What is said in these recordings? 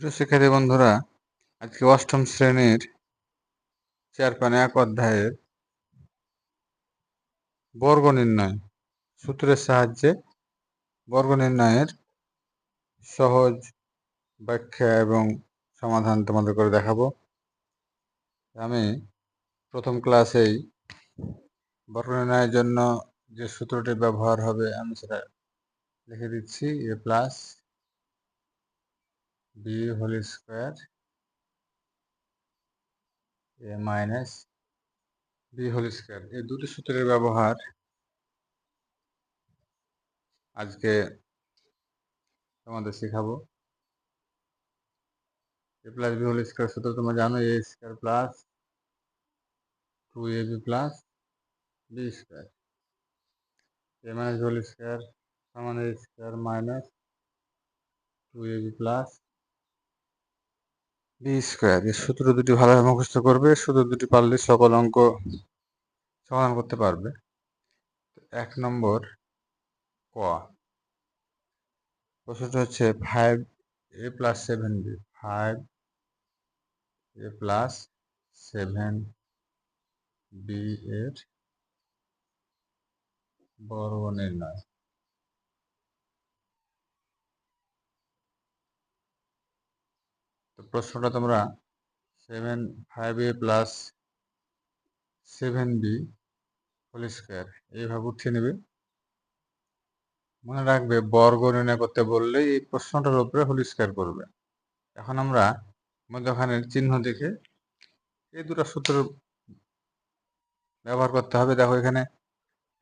শিক্ষার্থী বন্ধুরা, আজকে অষ্টম শ্রেণির চার পান এক অধ্যায়ের বর্গ নির্ণয় সূত্রের সাহায্যে বর্গ নির্ণয়ের সহজ ব্যাখ্যা এবং সমাধান তোমাদের করে দেখাবো। আমি প্রথম ক্লাসেই বর্গ নির্ণয়ের জন্য যে সূত্রটি ব্যবহার হবে আমি সেটা লিখে দিচ্ছি, A plus B whole square A minus B whole square এই দুটি সূত্রের ব্যবহার আজকে তোমাদের শেখাবো। A plus B whole square সূত্র তোমরা জানো A square plus two A B plus B square A minus whole square সমান A square minus two A B plus B square এই সূত্র দুটি ভালোভাবে মুখস্থ করবে, সূত্র দুটি পারলে সকল অঙ্ক সমাধান করতে পারবে। এক নম্বর ক। প্রশ্নটা হচ্ছে five A plus seven B five A plus seven B এর বর্গ নির্ণয়। প্রশ্নটা তোমরা seven five A plus seven B whole square এইভাবে উঠিয়ে নেবে। মনে রাখবে, বর্গ নির্ণয় করতে বললে এই প্রশ্নটার উপরে হোল স্কোয়ার করবে। এখন আমরা মধ্যখানের চিহ্ন দেখে এই দুটো সূত্র ব্যবহার করতে হবে। দেখো, এখানে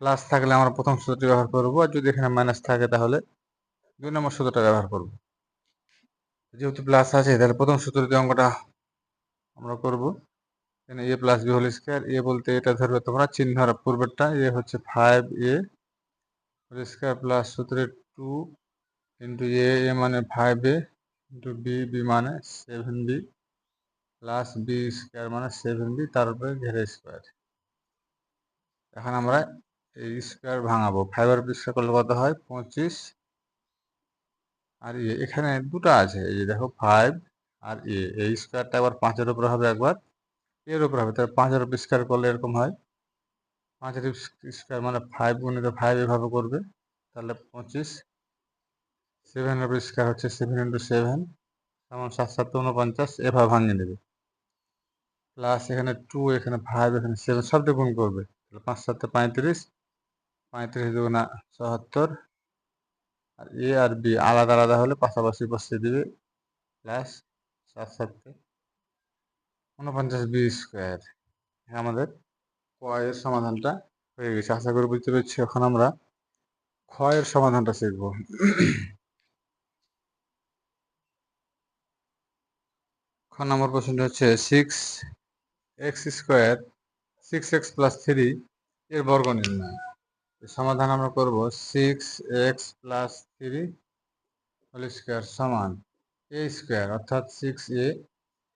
প্লাস থাকলে আমরা প্রথম সূত্রটি ব্যবহার করব, আর যদি এখানে মাইনাস থাকে তাহলে দুই নম্বর সূত্রটা ব্যবহার করব। যেহেতু প্লাস আছে, তাহলে প্রথম সূত্রটি অঙ্কটা আমরা করব। এখানে A plus B whole square A বলতে এটা ধরবে তোমরা চিহ্ন আর পূর্বেরটা এ হচ্ছে five A whole square plus সূত্রে টু ইন্টু এ এ মানে five A into B B মানে seven B plus B square মানে সেভেন বি তার উপরে ঘেরে স্কোয়ার এখন আমরা এই স্কোয়ার ভাঙাবো। ফাইবার স্কোয়ার করলে কত হয়? পঁচিশ। আর এ, এখানে দুটো আছে, এই যে দেখো ফাইভ আর এ, এই স্কোয়ারটা একবার পাঁচের উপরে হবে একবার, এর উপরে হবে, তাহলে পাঁচের উপর স্কোয়ার করলে এরকম হয়। পাঁচের স্কোয়ার মানে ফাইভ গুণিত ফাইভ এভাবে করবে, তাহলে পঁচিশ সেভেন উপর স্কোয়ার হচ্ছে সেভেন ইন্টু সেভেন যেমন সাত সাত উনপঞ্চাশ এভাবে ভাঙিয়ে নেবে প্লাস এখানে টু এখানে ফাইভ এখানে সেভেন সবটা গুণ করবে, তাহলে পাঁচ সাতটা পঁয়ত্রিশ পঁয়ত্রিশ দুগুণা চুয়াত্তর এ আর বি আলাদা আলাদা হলে পাশাপাশি বসিয়ে দিবে। প্লাস সাত সাতকে উনপঞ্চাশ বি স্কোয়ার। আমাদের কয়ের সমাধানটা হয়ে গেছে। আশা করি বুঝতে পেরেছি। এখন আমরা ক্ষয়ের সমাধানটা শিখব। খ নম্বর প্রশ্নটা হচ্ছে six X square six X plus three এর বর্গ নির্ণয়। সমাধান আমরা করব six X plus three whole square সমান এ স্কোয়ার অর্থাৎ সিক্স এ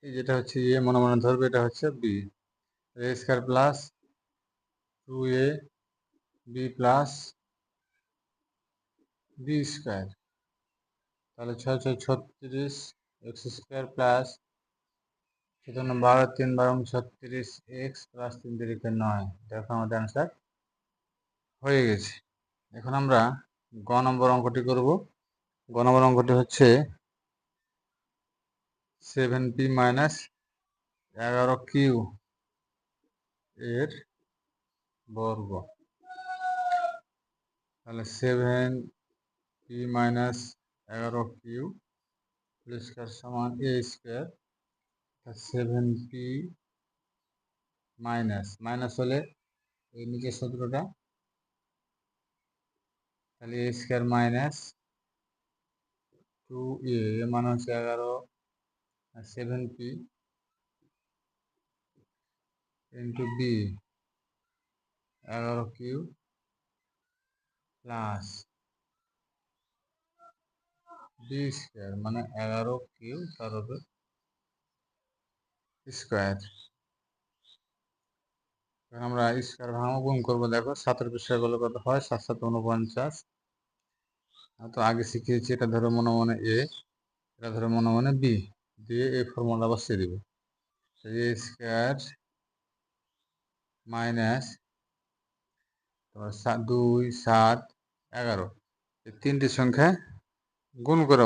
যেটা হচ্ছে এ মনে মনে ধরবে, এটা হচ্ছে B A square plus two A B plus B square তাহলে ছয় ছয় ছত্রিশ এক্স স্কোয়ার প্লাস সেজন্য বারো তিন বারো ছত্রিশ এক্স প্লাস তিন তিরিকে নয়। দেখো আমাদের অ্যান্সার হয়ে গেছে। এখন আমরা গ নম্বর অঙ্কটি করব। গ নম্বর অঙ্কটি হচ্ছে সেভেন পি মাইনাস এগারো কিউ এর বর্গ। তাহলে সেভেন পি মাইনাস এগারো কিউ স্কোয়ার সমান A square seven P minus minus হলে এই নিচের সূত্রটা তাহলে A square minus two A মানে হচ্ছে এগারো সেভেন পি ইন্টু বি এগারো কিউ প্লাস বি স্কোয়ার মানে এগারো কিউ তার উপর স্কোয়ার আমরা স্কোয়ার ভাঙাবো গুণ করব, দেখো সাতের বিষয়গুলো কত হয়? সাত সাত উনপঞ্চাশ তো আগে শিখিয়েছি, এটা ধরো মনে মনে এ, এটা ধরে মনে মনে বি, দিয়ে এই ফর্মুলা বসিয়ে দিব। এ স্কোয়ার মাইনাস দুই, সাত, এগারো, এই তিনটি সংখ্যা গুণ করে